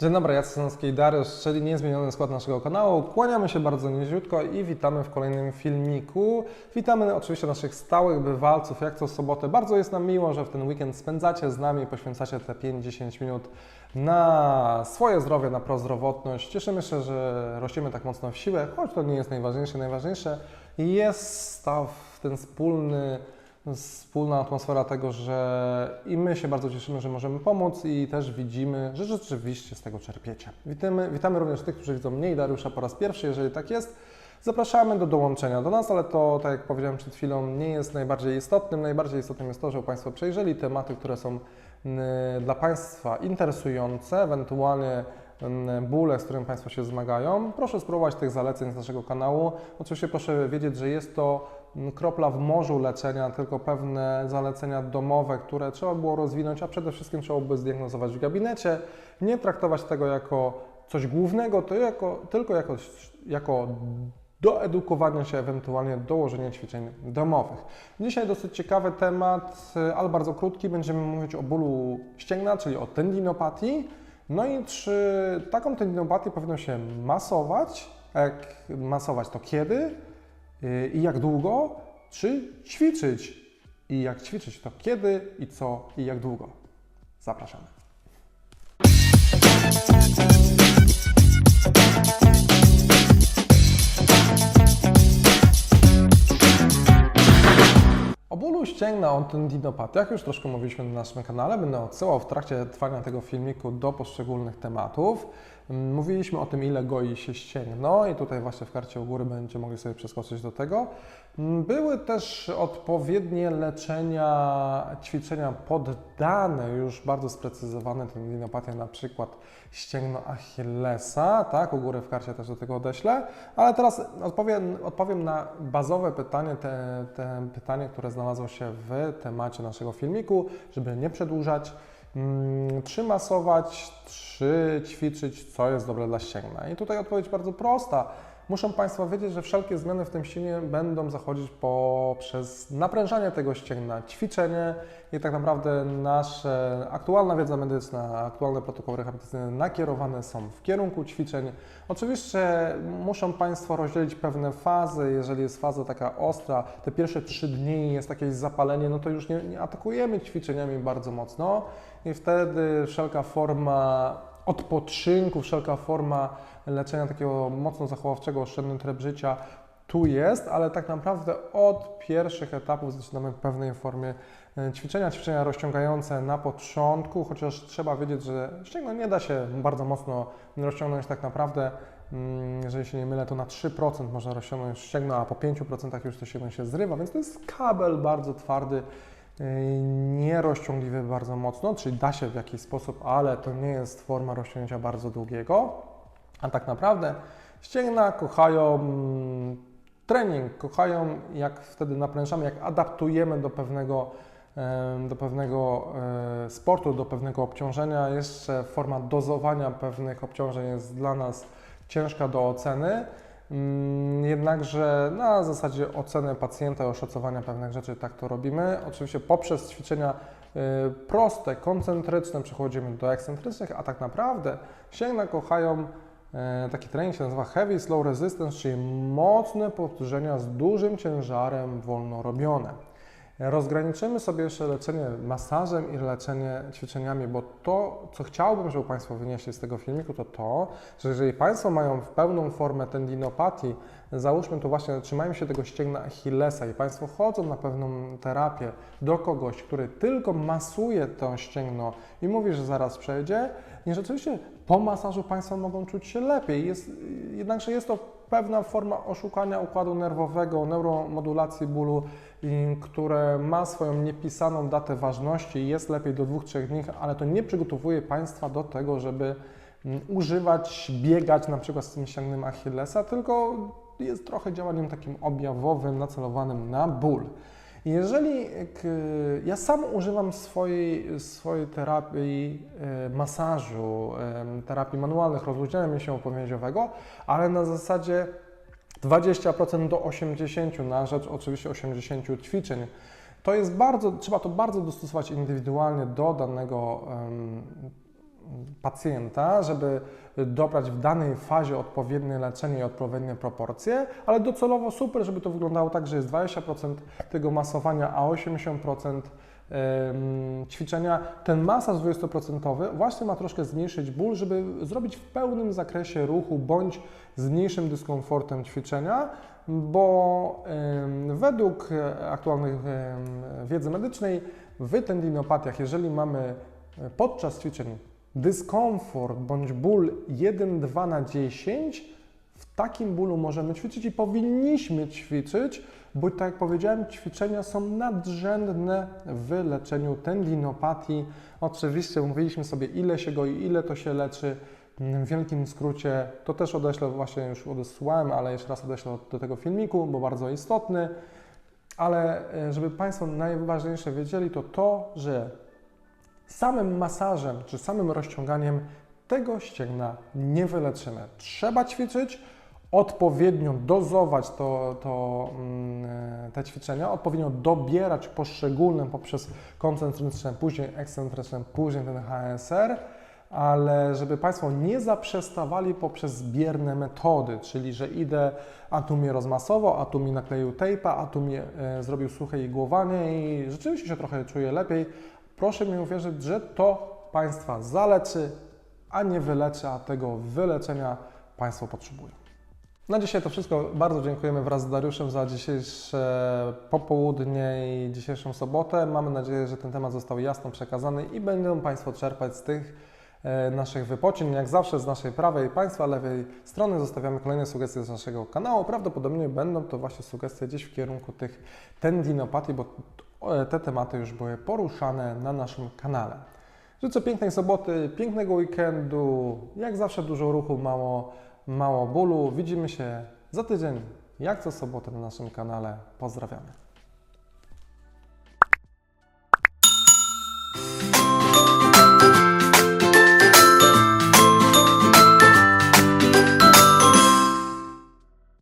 Dzień dobry, Jacek Sanowski i Dariusz, czyli niezmieniony skład naszego kanału. Kłaniamy się bardzo niziutko i witamy w kolejnym filmiku. Witamy oczywiście naszych stałych bywalców, jak co sobotę. Bardzo jest nam miło, że w ten weekend spędzacie z nami, poświęcacie te 5-10 minut na swoje zdrowie, na prozdrowotność. Cieszymy się, że rościmy tak mocno w siłę, choć to nie jest najważniejsze. Najważniejsze jest ta, ten wspólny wspólna atmosfera tego, że i my się bardzo cieszymy, że możemy pomóc i też widzimy, że rzeczywiście z tego czerpiecie. Witamy, witamy również tych, którzy widzą mnie i Dariusza po raz pierwszy, jeżeli tak jest. Zapraszamy do dołączenia do nas, ale to, tak jak powiedziałem przed chwilą, nie jest najbardziej istotnym. Najbardziej istotnym jest to, żeby Państwo przejrzeli tematy, które są dla Państwa interesujące, ewentualnie bóle, z którym Państwo się zmagają. Proszę spróbować tych zaleceń z naszego kanału. Oczywiście proszę wiedzieć, że jest to kropla w morzu leczenia, tylko pewne zalecenia domowe, które trzeba było rozwinąć, a przede wszystkim trzeba by zdiagnozować w gabinecie. Nie traktować tego jako coś głównego, to jako, tylko jako, jako do edukowania się, ewentualnie dołożenia ćwiczeń domowych. Dzisiaj dosyć ciekawy temat, ale bardzo krótki. Będziemy mówić o bólu ścięgna, czyli o tendinopatii. No i czy taką tendinopatię powinno się masować? Jak masować, to kiedy i jak długo? Czy ćwiczyć? I jak ćwiczyć, to kiedy i co i jak długo? Zapraszamy. O bólu ścięgna, o tendinopatiach już troszkę mówiliśmy na naszym kanale. Będę odsyłał w trakcie trwania tego filmiku do poszczególnych tematów. Mm, Mówiliśmy o tym, ile goi się ścięgno i tutaj właśnie w karcie u góry będziecie mogli sobie przeskoczyć do tego. Mm, Były też odpowiednie leczenia, ćwiczenia poddane, już bardzo sprecyzowane tendinopatia, na przykład ścięgno Achillesa, tak, u góry w karcie też do tego odeślę, ale teraz odpowiem, odpowiem na bazowe pytanie, te, te pytanie, które znalazło się w temacie naszego filmiku, żeby nie przedłużać. Mm, Czy masować, czy ćwiczyć, co jest dobre dla ścięgna? I tutaj odpowiedź bardzo prosta. Muszą Państwo wiedzieć, że wszelkie zmiany w tym ścięgnie będą zachodzić poprzez naprężanie tego ścięgna, ćwiczenie i tak naprawdę nasza aktualna wiedza medyczna, aktualne protokoły rehabilitacyjne nakierowane są w kierunku ćwiczeń. Oczywiście muszą Państwo rozdzielić pewne fazy. Jeżeli jest faza taka ostra, te pierwsze trzy dni jest jakieś zapalenie, no to już nie, nie atakujemy ćwiczeniami bardzo mocno i wtedy wszelka forma odpoczynku, wszelka forma leczenia takiego mocno zachowawczego, oszczędny tryb życia tu jest, ale tak naprawdę od pierwszych etapów zaczynamy pewnej formie e, ćwiczenia, ćwiczenia rozciągające na początku, chociaż trzeba wiedzieć, że ścięgno nie da się bardzo mocno rozciągnąć tak naprawdę, mm, jeżeli się nie mylę, to na 3% można rozciągnąć ścięgno, a po 5% już to ścięgno się zrywa, więc to jest kabel bardzo twardy, nierozciągliwy bardzo mocno, czyli da się w jakiś sposób, ale to nie jest forma rozciągnięcia bardzo długiego. A tak naprawdę ścięgna kochają mm, trening, kochają jak wtedy naprężamy, jak adaptujemy do pewnego, do pewnego e, sportu, do pewnego obciążenia. Jeszcze forma dozowania pewnych obciążeń jest dla nas ciężka do oceny. Mm, Jednakże na zasadzie oceny pacjenta i oszacowania pewnych rzeczy tak to robimy. Oczywiście poprzez ćwiczenia y, proste, koncentryczne przechodzimy do ekscentrycznych, a tak naprawdę ścięgna kochają e, taki trening się nazywa Heavy Slow Resistance, czyli mocne powtórzenia z dużym ciężarem wolno robione. Rozgraniczymy sobie jeszcze leczenie masażem i leczenie ćwiczeniami, bo to, co chciałbym, żeby Państwo wynieśli z tego filmiku, to to, że jeżeli Państwo mają w pełną formę tendinopatii, załóżmy tu właśnie, trzymają się tego ścięgna Achillesa i Państwo chodzą na pewną terapię do kogoś, który tylko masuje to ścięgno i mówi, że zaraz przejdzie, i rzeczywiście po masażu Państwo mogą czuć się lepiej. Jest, jednakże jest to pewna forma oszukania układu nerwowego, neuromodulacji bólu, które ma swoją niepisaną datę ważności i jest lepiej do 2-3 dni, ale to nie przygotowuje Państwa do tego, żeby mm, używać, biegać na przykład z tym ścięgnem Achillesa, tylko jest trochę działaniem takim objawowym, nacelowanym na ból. Jeżeli ja sam używam swojej, swojej terapii e, masażu, terapii manualnych, rozluźniania mięśnia powięziowego, ale na zasadzie 20% do 80% na rzecz oczywiście 80 ćwiczeń. To jest bardzo, trzeba to bardzo dostosować indywidualnie do danego em, pacjenta, żeby dobrać w danej fazie odpowiednie leczenie i odpowiednie proporcje, ale docelowo super, żeby to wyglądało tak, że jest 20% tego masowania, a 80% em, ćwiczenia. Ten masaż 20% właśnie ma troszkę zmniejszyć ból, żeby zrobić w pełnym zakresie ruchu bądź z mniejszym dyskomfortem ćwiczenia, bo według aktualnych em, wiedzy medycznej w tendinopatiach, jeżeli mamy e, podczas ćwiczeń dyskomfort bądź ból 1-2 na 10, w takim bólu możemy ćwiczyć i powinniśmy ćwiczyć, bo tak jak powiedziałem, ćwiczenia są nadrzędne w leczeniu tendinopatii. Oczywiście mówiliśmy sobie, ile się goi, ile to się leczy. W wielkim skrócie, to też odeślę, właśnie już odesłałem, ale jeszcze raz odeślę do tego filmiku, bo bardzo istotny. Ale e, żeby Państwo najważniejsze wiedzieli, to to, że samym masażem czy samym rozciąganiem tego ścięgna nie wyleczymy. Trzeba ćwiczyć, odpowiednio dozować to, to, mm, te ćwiczenia, odpowiednio dobierać poszczególne poprzez koncentryczne, później ekscentryczne, później ten HSR, ale żeby Państwo nie zaprzestawali poprzez bierne metody, czyli że idę, a tu mnie rozmasował, a tu mi nakleił tejpa, a tu mi e, zrobił suche igłowanie i rzeczywiście się trochę czuję lepiej. Proszę mi uwierzyć, że to Państwa zaleczy, a nie wyleczy, a tego wyleczenia Państwo potrzebują. Na dzisiaj to wszystko. Bardzo dziękujemy wraz z Dariuszem za dzisiejsze popołudnie i dzisiejszą sobotę. Mamy nadzieję, że ten temat został jasno przekazany i będą Państwo czerpać z tych e, naszych wypocin. Jak zawsze z naszej prawej, Państwa lewej strony zostawiamy kolejne sugestie z naszego kanału. Prawdopodobnie będą to właśnie sugestie gdzieś w kierunku tych tendinopatii, bo te tematy już były poruszane na naszym kanale. Życzę pięknej soboty, pięknego weekendu, jak zawsze dużo ruchu, mało, mało bólu. Widzimy się za tydzień, jak co sobotę na naszym kanale. Pozdrawiamy.